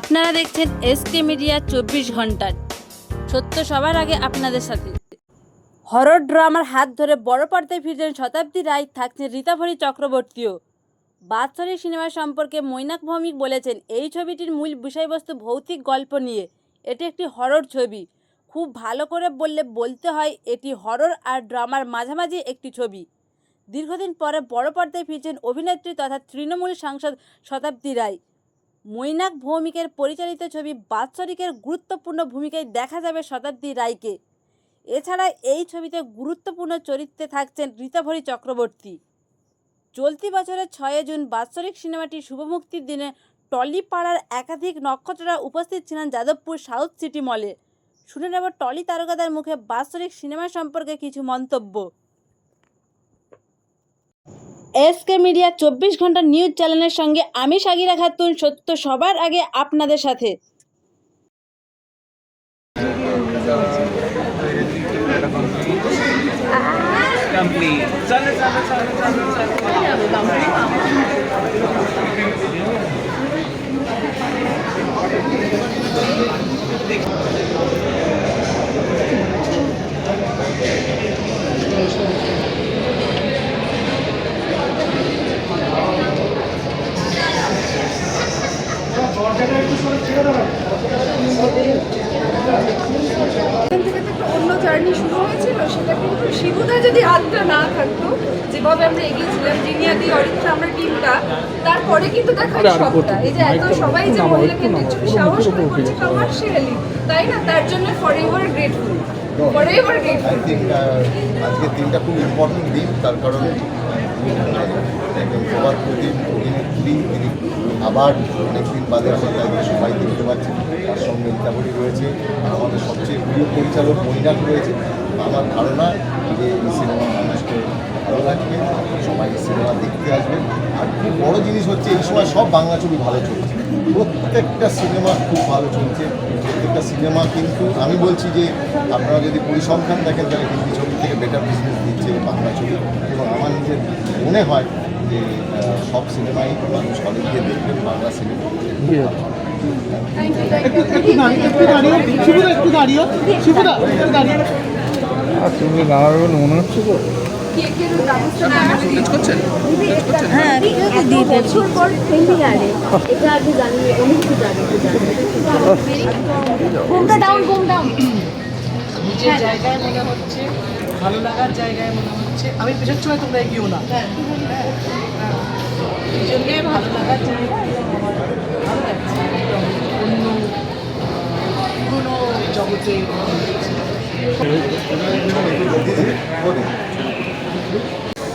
আপনারা দেখছেন SK media চব্বিশ ঘণ্টার। সত্য সবার আগে আপনাদের সাথে। হরর ড্রামার হাত ধরে বড় পর্দায় ফিরছেন শতাব্দী রায়, থাকছেন রীতাভরি চক্রবর্তীও। বাৎসরিক সিনেমা সম্পর্কে মৈনাক ভৌমিক বলেছেন, এই ছবিটির মূল বিষয়বস্তু ভৌতিক গল্প নিয়ে। এটি একটি হরর ছবি। খুব ভালো করে বললে বলতে হয়, এটি হরর আর ড্রামার মাঝামাঝি একটি ছবি। দীর্ঘদিন পরে বড় পর্দায় ফিরছেন অভিনেত্রী তথা তৃণমূল সাংসদ শতাব্দী রায়। মৈনাক ভৌমিকের পরিচালিত ছবি বাৎসরিকের গুরুত্বপূর্ণ ভূমিকায় দেখা যাবে শতাব্দী রায়কে। এছাড়া এই ছবিতে গুরুত্বপূর্ণ চরিত্রে থাকছেন রীতাভরি চক্রবর্তী। চলতি বছরের ছয় জুন বাৎসরিক সিনেমাটি শুভমুক্তির দিনে টলি পাড়ার একাধিক নক্ষত্ররা উপস্থিত ছিলেন যাদবপুর সাউথ সিটি মলে। শুনে নেব টলি তারকাদার মুখে বাৎসরিক সিনেমা সম্পর্কে কিছু মন্তব্য। এসকে মিডিয়া চব্বিশ ঘণ্টা নিউজ চ্যানেলের সঙ্গে আমি সাগিরা খাতুন সত্য সবার আগে আপনাদের সাথে complete. চলো চলো চলো চলো চলো এখান থেকে তো একটা অন্য জার্নি শুরু হয়েছিল সেটা কিন্তু শিবুদা যদি হাতটা না থাকতো যেভাবে আমরা এগিয়েছিলাম জিনিয়া দি অরিত্রা আমরা টিমটা তারপরে কিন্তু দেখা সবটা। এই যে এত সবাই যে মহিলা কেন্দ্রিক সাহস করে করছে। তাই না? তার জন্য forever grateful I think আজকের দিনটা খুব ইম্পর্টেন্ট দিন তার কারণ সবার প্রতি অভিনেত্রী তিনি আবার অনেকদিন বাদে আমরা তাকে সবাই দেখতে পাচ্ছি তার সঙ্গে মিতাবলী রয়েছে আর আমাদের সবচেয়ে প্রিয় পরিচালক মৈনাক রয়েছে। আমার ধারণা যে এই সিনেমা মানুষকে ভালো লাগবে সবাই সিনেমা দেখতে আসবে। আর খুব বড় জিনিস হচ্ছে এই সময় সব বাংলা ছবি ভালো চলছে। প্রত্যেকটা সিনেমা খুব ভালো চলছে। প্রত্যেকটা সিনেমা কিন্তু আমি বলছি যে আপনারা যদি পরিসংখ্যান দেখেন তাহলে হিন্দি ছবি থেকে বেটার বিজনেস দিচ্ছে বাংলা ছবি। এবং আমার নিজের মনে হয় যে সব সিনেমাই মানুষ হলে গিয়ে দেখবেন বাংলা সিনেমা। তুমি দাঁড়াবে বলে মনে হচ্ছে তো? হ্যাঁ জায়গায় মনে হচ্ছে ভালো লাগার জায়গায় মনে হচ্ছে। আমি পেছন সময় তোমরা এগিয়েও না। হ্যাঁ এই জন্যে ভালো লাগার অন্য পুরনো জগতে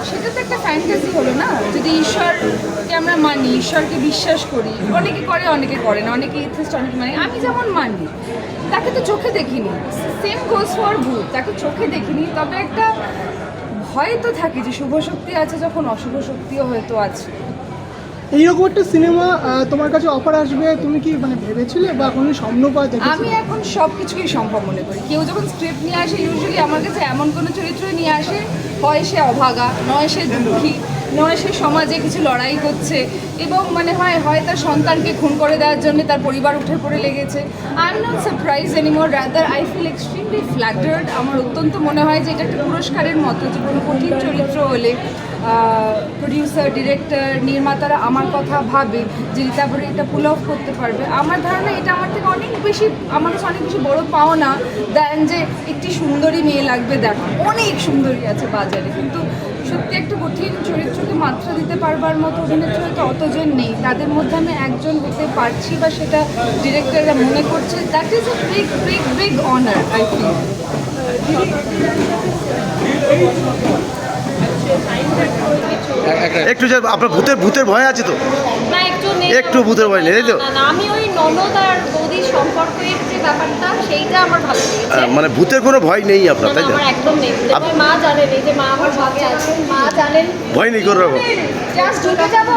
সেটা তো একটা ফ্যান্টাসি হলো না যদি ঈশ্বরকে আমরা মানি ঈশ্বরকে বিশ্বাস করি অনেকে করে অনেকে করে না অনেকে ইথিস্ট অনেকে মানে আমি যেমন মানি তাকে তো চোখে দেখিনি। সেম গোস ফর ভূত তাকে চোখে দেখিনি তবে একটা ভয় তো থাকে যে শুভ শক্তি আছে যখন অশুভ শক্তিও হয়তো আছে। এইরকম একটা সিনেমা তোমার কাছে অফার আসবে তুমি কি মানে ভেবেছিলে বা কোনো স্বপ্ন পাওয়া আমি এখন সব কিছুকেই সম্ভব মনে করি। কেউ যখন স্ক্রিপ্ট নিয়ে আসে ইউজুয়ালি আমার কাছে এমন কোনো চরিত্র নিয়ে আসে হয় সে অভাগা নয় সে দুঃখী। নয়, সে সমাজে কিছু লড়াই করছে এবং মানে হয় হয় তার সন্তানকে খুন করে দেওয়ার জন্য তার পরিবার উঠে পড়ে লেগেছে। I am not surprise anymore rather I feel extremely flattered আমার অত্যন্ত মনে হয় যে এটা একটা পুরস্কারের মতো যে কোনো কঠিন চরিত্র হলে প্রডিউসার ডিরেক্টর নির্মাতারা আমার কথা ভাবে যে তারপরে এটা পুল অফ করতে পারবে। আমার ধারণা এটা আমার থেকে অনেক বেশি, আমার কাছে অনেক বেশি বড় পাওনা দেন যে একটি সুন্দরী মেয়ে লাগবে। দেখো, অনেক সুন্দরী আছে বাজারে, কিন্তু সত্যি একটা কঠিন চরিত্রকে মাত্রা দিতে পারবার মতো অভিনেত্রী হয়তো অতজন নেই। তাদের মধ্যে আমি একজন হতে পারছি বা সেটা ডিরেক্টররা মনে করছে। That is a big big big honour I feel একটু যে আপনার ভূতের ভূতের ভয় আছে তো? একটু ভূতের ভয় নেই, তো? আমি ওই ননদ আর বৌদির সম্পর্কের যে ব্যাপারটা সেইটা আমার ভালো লেগেছে। মানে ভূতের কোনো ভয় নেই আপনার তাই না একদম নেই। মা জানেন এই যে মা আমার ভাবে মা জানেন ভয় নেই রকম। জাস্ট ঢুকে যাব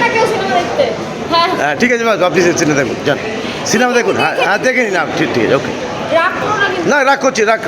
না কেউ সিনেমা দেখতে। হ্যাঁ। হ্যাঁ ঠিক আছে আপনি সিনেমা দেখুন যান। সিনেমা দেখুন হ্যাঁ হ্যাঁ দেখে নিন ঠিক ঠিক আছে ওকে। রাগ না রাখ না রাগ করছি রাগ